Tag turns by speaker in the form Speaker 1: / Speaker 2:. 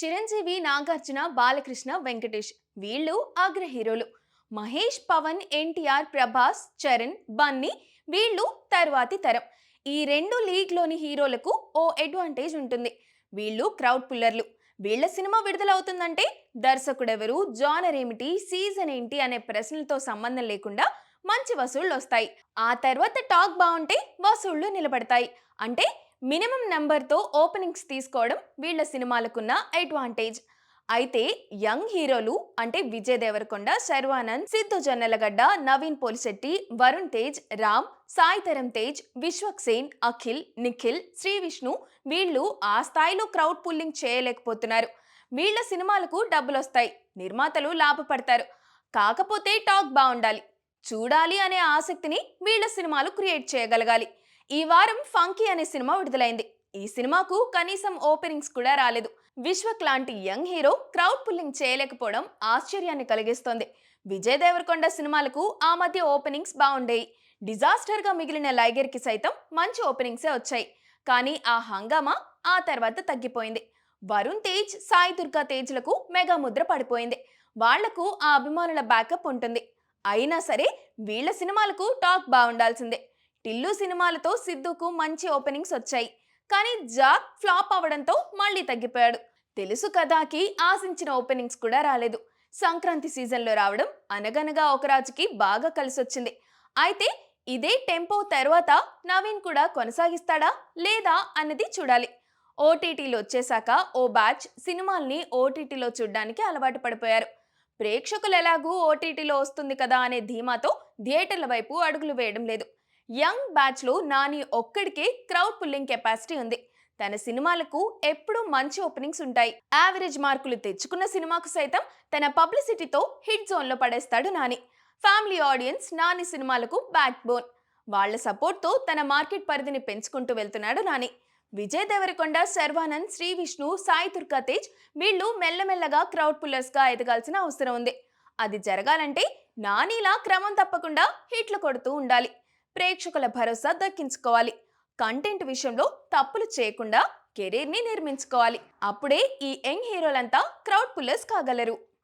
Speaker 1: చిరంజీవి నాగార్జున బాలకృష్ణ వెంకటేష్ వీళ్ళు అగ్ర హీరోలు. మహేష్ పవన్ ఎన్టీఆర్ ప్రభాస్ చరణ్ బన్నీ వీళ్ళు తర్వాతి తరం. ఈ రెండు లీగ్లోని హీరోలకు ఓ అడ్వాంటేజ్ ఉంటుంది. వీళ్ళు క్రౌడ్ పుల్లర్లు. వీళ్ళ సినిమా విడుదలవుతుందంటే దర్శకుడెవరు జానర్ ఏమిటి సీజన్ ఏంటి అనే ప్రశ్నలతో సంబంధం లేకుండా మంచి వసూళ్ళు వస్తాయి ఆ తర్వాత టాక్ బాగుంటే వసూళ్ళు నిలబడతాయి. అంటే మినిమం నెంబర్తో ఓపెనింగ్స్ తీసుకోవడం వీళ్ళ సినిమాలకున్న అడ్వాంటేజ్. అయితే యంగ్ హీరోలు అంటే విజయ్ దేవరకొండ శర్వానంద్ సిద్ధు జొన్నలగడ్డ నవీన్ పోలిశెట్టి వరుణ్ తేజ్ రామ్ సాయి తరం తేజ్ విశ్వక్ సేన్ అఖిల్ నిఖిల్ శ్రీ విష్ణు వీళ్ళు ఆ స్థాయిలో క్రౌడ్ పుల్లింగ్ చేయలేకపోతున్నారు. వీళ్ళ సినిమాలకు డబ్బులు వస్తాయి నిర్మాతలు లాభపడతారు. కాకపోతే టాక్ బాగుండాలి చూడాలి అనే ఆసక్తిని వీళ్ళ సినిమాలు క్రియేట్ చేయగలగాలి. ఈ వారం ఫంకీ అనే సినిమా విడుదలైంది. ఈ సినిమాకు కనీసం ఓపెనింగ్స్ కూడా రాలేదు. విశ్వక్ లాంటి యంగ్ హీరో క్రౌడ్ పుల్లింగ్ చేయలేకపోవడం ఆశ్చర్యాన్ని కలిగిస్తోంది. విజయ్ దేవరకొండ సినిమాలకు ఆ మధ్య ఓపెనింగ్స్ బాగుండేవి డిజాస్టర్గా మిగిలిన లైగర్కి సైతం మంచి ఓపెనింగ్సే వచ్చాయి. కానీ ఆ హంగామా ఆ తర్వాత తగ్గిపోయింది. వరుణ్ తేజ్ సాయి దుర్గా తేజ్లకు మెగా ముద్ర పడిపోయింది. వాళ్ళకు ఆ అభిమానుల బ్యాకప్ ఉంటుంది. అయినా సరే వీళ్ళ సినిమాలకు టాక్ బాగుండాల్సిందే. టిల్లు సినిమాలతో సిద్ధుకు మంచి ఓపెనింగ్స్ వచ్చాయి. కానీ జాక్ ఫ్లాప్ అవడంతో మళ్ళీ తగ్గిపోయాడు. తెలుసు కథాకి ఆశించిన ఓపెనింగ్స్ కూడా రాలేదు. సంక్రాంతి సీజన్లో రావడం అనగనగా ఒక రాజుకి బాగా కలిసొచ్చింది. అయితే ఇదే టెంపో తర్వాత నవీన్ కూడా కొనసాగిస్తాడా లేదా అన్నది చూడాలి. ఓటీటీలో వచ్చేశాక ఓ బ్యాచ్ సినిమాల్ని ఓటీటీలో చూడడానికి అలవాటు పడిపోయారు. ప్రేక్షకులు ఎలాగూ ఓటీటీలో వస్తుంది కదా అనే ధీమాతో థియేటర్ల వైపు అడుగులు వేయడం లేదు. యంగ్ బ్యాచ్లో నాని ఒక్కడికే క్రౌడ్ పుల్లింగ్ కెపాసిటీ ఉంది. తన సినిమాలకు ఎప్పుడూ మంచి ఓపెనింగ్స్ ఉంటాయి. యావరేజ్ మార్కులు తెచ్చుకున్న సినిమాకు సైతం తన పబ్లిసిటీతో హిట్ జోన్లో పడేస్తాడు నాని. ఫ్యామిలీ ఆడియన్స్ నాని సినిమాలకు బ్యాక్ బోన్ వాళ్ళ సపోర్ట్తో తన మార్కెట్ పరిధిని పెంచుకుంటూ వెళ్తున్నాడు నాని. విజయ్ దేవరకొండ శర్వానంద్ శ్రీ విష్ణు సాయి దుర్గా తేజ్ వీళ్ళు మెల్లమెల్లగా క్రౌడ్ పుల్లర్స్గా ఎదగాల్సిన అవసరం ఉంది. అది జరగాలంటే నానిలా క్రమం తప్పకుండా హిట్లు కొడుతూ ఉండాలి. ప్రేక్షకుల భరోసా దక్కించుకోవాలి. కంటెంట్ విషయంలో తప్పులు చేయకుండా కెరీర్ని నిర్మించుకోవాలి. అప్పుడే ఈ యంగ్ హీరోలంతా క్రౌడ్ పుల్లర్స్ కాగలరు.